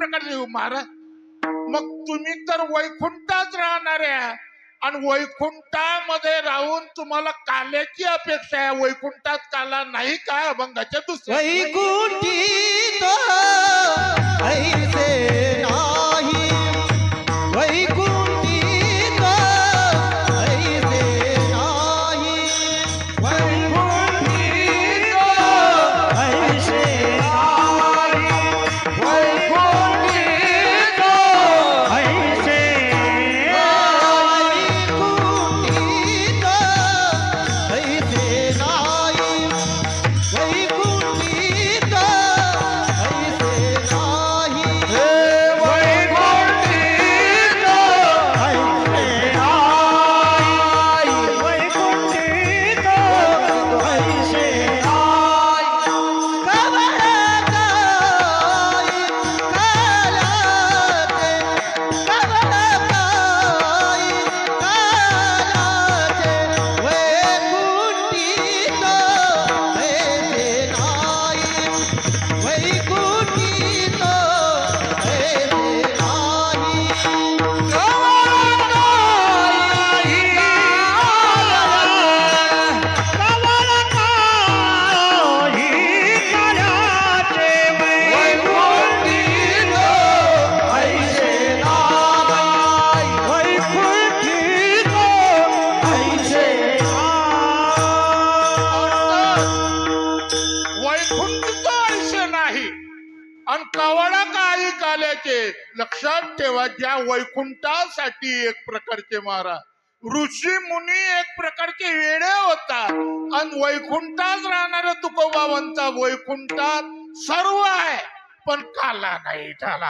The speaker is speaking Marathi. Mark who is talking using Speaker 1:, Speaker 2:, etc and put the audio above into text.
Speaker 1: प्रकारचे महाराज मग तुम्ही तर वैकुंठात आहे. आणि वैकुंठामध्ये राहून तुम्हाला काल्याची अपेक्षा आहे. वैकुंठात काला नाही काय अभंगाच्या दुसऱ्या वैकुंठ आयुष्य नाही. आणि कवडा काही काल्याचे लक्षात ठेवा ज्या वैकुंठासाठी एक प्रकारचे महाराज ऋषी मुनी एक प्रकारचे वेडे होता आणि वैकुंठात राहणाऱ्या तुकोबाबांचा वैकुंठात सर्व आहे पण काला नाही झाला.